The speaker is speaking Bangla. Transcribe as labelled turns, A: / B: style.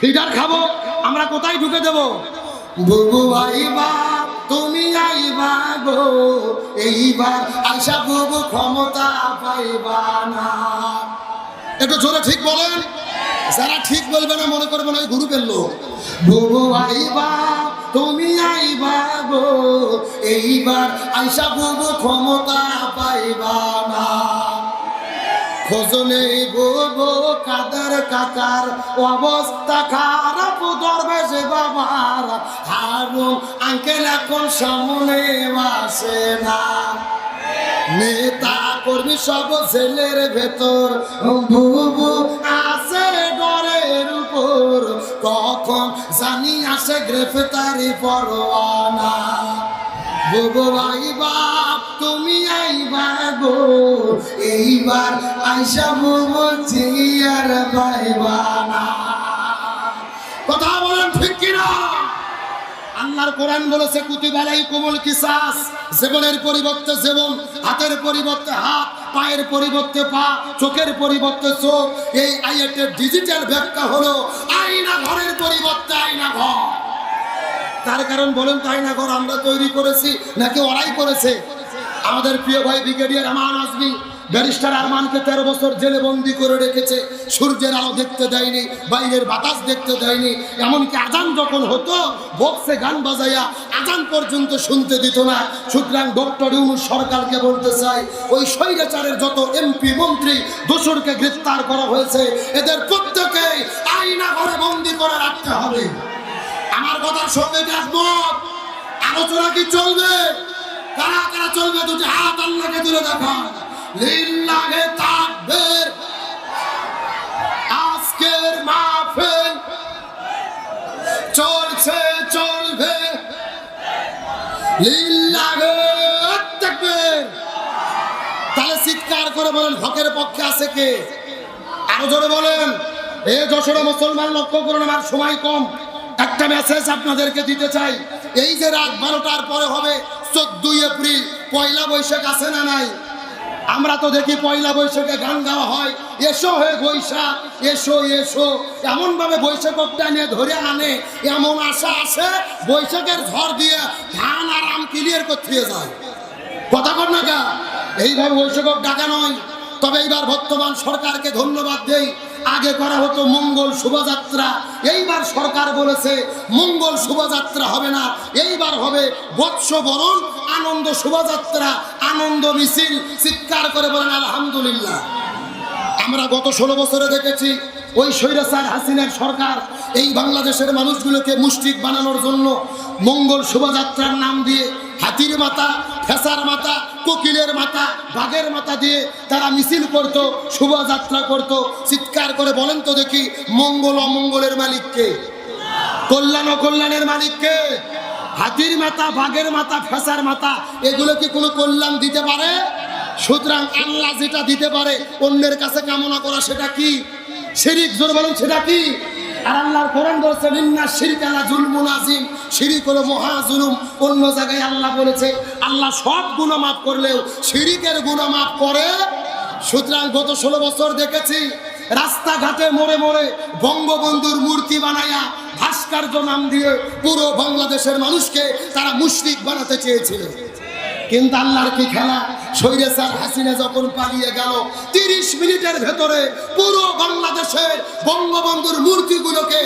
A: ফিডার খাব, আমরা কোথায় ঢুকে দেব? বুবু আইবা তুমি আইবা গো এইবার আইসা বুবু ক্ষমতা পাইবা না। একটু জোরে ঠিক বলেন? যারা ঠিক বলবে না, মনে করবে না, ওই গ্রুপের লোক। বুবু আইবা তুমি আইবা গো এইবার আইসা বুবু ক্ষমতা পাইবা না খোঁজনে গোবো কাদার কাকার অবস্থা খারাপ, দরবেশে বাবার। হারুন আঙ্কেল এখন সামনে আসে না। নেতা কর্মী সব জেলের ভেতর বুবু আছে ডরের উপর। কখন জানি আসে গ্রেফতারি পরোয়ানা। বুবু ভাই বাপ, তুমি গো। এইবার আইসা বুবু জিয়ার পাইবা না। কথা বলেন ঠিক কিনা? আল্লাহর কোরআন বলেছে, কুতিবালাই কোমল কিসাস। জীবনের পরিবর্তে জীবন, হাতের পরিবর্তে হাত, পায়ের পরিবর্তে পা, চোখের পরিবর্তে চোখ। এই আইএটের ডিজিটাল ব্যাখ্যা হলো আইনা ঘরের পরিবর্তে আইনা ঘর। তার কারণ বলেন তো আইনা ঘর আমরা তৈরি করেছি নাকি ওরাই করেছে? আমাদের প্রিয় ভাই ব্রিগেডিয়ার আমান আজমি, ব্যারিস্টার আরমানকে তেরো বছর জেলে বন্দি করে রেখেছে। সূর্যের আলো দেখতে দেয়নি, বাইরের বাতাস দেখতে দেয়নি। এমনকি আজান যখন হতো, বক্সে গান বাজাইয়া আজান পর্যন্ত শুনতে দিত না। সুতরাং ডক্টর ইউনুস সরকারকে বলতে চাই, ওই স্বৈরাচারের যত এমপি, মন্ত্রী দোসরকে গ্রেফতার করা হয়েছে, এদের প্রত্যেকেই আইনা ঘরে বন্দি করে রাখতে হবে। আমার কথার সঙ্গে একমত আলোচনা কি চলবে? কারা কারা চলবে দুটি হাত আল্লাহকে তুলে দেখা লিল্লাহে তাকবীর। আজকের মাহফিল চলছে, চলবে। লিল্লাহে তাকবীর। তাহলে চিৎকার করে বলেন, হকের পক্ষে আছে কে? আরও জোরে বলেন। এ যশোরে মুসলমান লক্ষ্য করুন, আমার সময় কম। একটা মেসেজ আপনাদেরকে দিতে চাই। এই যে রাত বারোটার পরে হবে চোদ্দই এপ্রিল পয়লা বৈশাখ আছে না নাই? আমরা তো দেখি পয়লা বৈশাখে গান গাওয়া হয়। এসো হে বৈশাখ এসো এসো। এমন ভাবে বৈশাখটা নিয়ে ধরে আনে, এমন আশা আছে, বৈশাখের ঝড় দিয়ে ধান আর আম ক্লিয়ার করতে যায়। কথা কর না গা। এইভাবে বৈশাখ ডাকা নয়। তবে এইবার বর্তমান সরকারকে ধন্যবাদ দেই। আগে করা হতো মঙ্গল শোভাযাত্রা। এইবার সরকার বলেছে, মঙ্গল শোভাযাত্রা হবে না। এইবার হবে বৎস বরণ, আনন্দ শোভাযাত্রা, আনন্দ মিছিল। চিৎকার করে বলেন, আলহামদুলিল্লাহ। আমরা গত ষোলো বছরে দেখেছি, ওই স্বৈরাচার হাসিনার সরকার এই বাংলাদেশের মানুষগুলোকে মুষ্টিক বানানোর জন্য মঙ্গল শোভাযাত্রার নাম দিয়ে হাতির মাথা, ফেসার মাথা কোকিলের মাথা, বাঘের মাথা দিয়ে তারা মিছিল করত, শোভাযাত্রা করত। চিৎকার করে বলেন তো দেখি, মঙ্গল অমঙ্গলের মালিককে। কল্যাণ অকল্যাণের মালিককে। হাতির মাথা, বাঘের মাথা, ফেসার মাথা এগুলো কি কোনো কল্যাণ দিতে পারে? সুতরাং আল্লাহ যেটা দিতে পারে, অন্যের কাছে কামনা করা সেটা কি? শিরিক, জোর বলেন, সেটা কি? আর আল্লাহর কোরআন বলছে নিন্না শিরিক আলা জুলমুন আজিম শিরিক হলো মহা অন্য জায়গায় আল্লাহ বলেছে আল্লাহ সব গুনাহ মাফ করলেও শিরিকের গুনাহ মাফ করে। সুতরাং গত ষোলো বছর দেখেছি, রাস্তাঘাটে মোড়ে মোড়ে বঙ্গবন্ধুর মূর্তি বানায়া ভাস্কর্য নাম দিয়ে পুরো বাংলাদেশের মানুষকে তারা মুশরিক বানাতে চেয়েছিল। কিন্তু আল্লাহর কি খেলা? সৈরেসার হাসিনা যখন পালিয়ে গেল, তিরিশ মিনিটের ভেতরে পুরো বাংলাদেশের বঙ্গবন্ধুর মূর্তিগুলোকে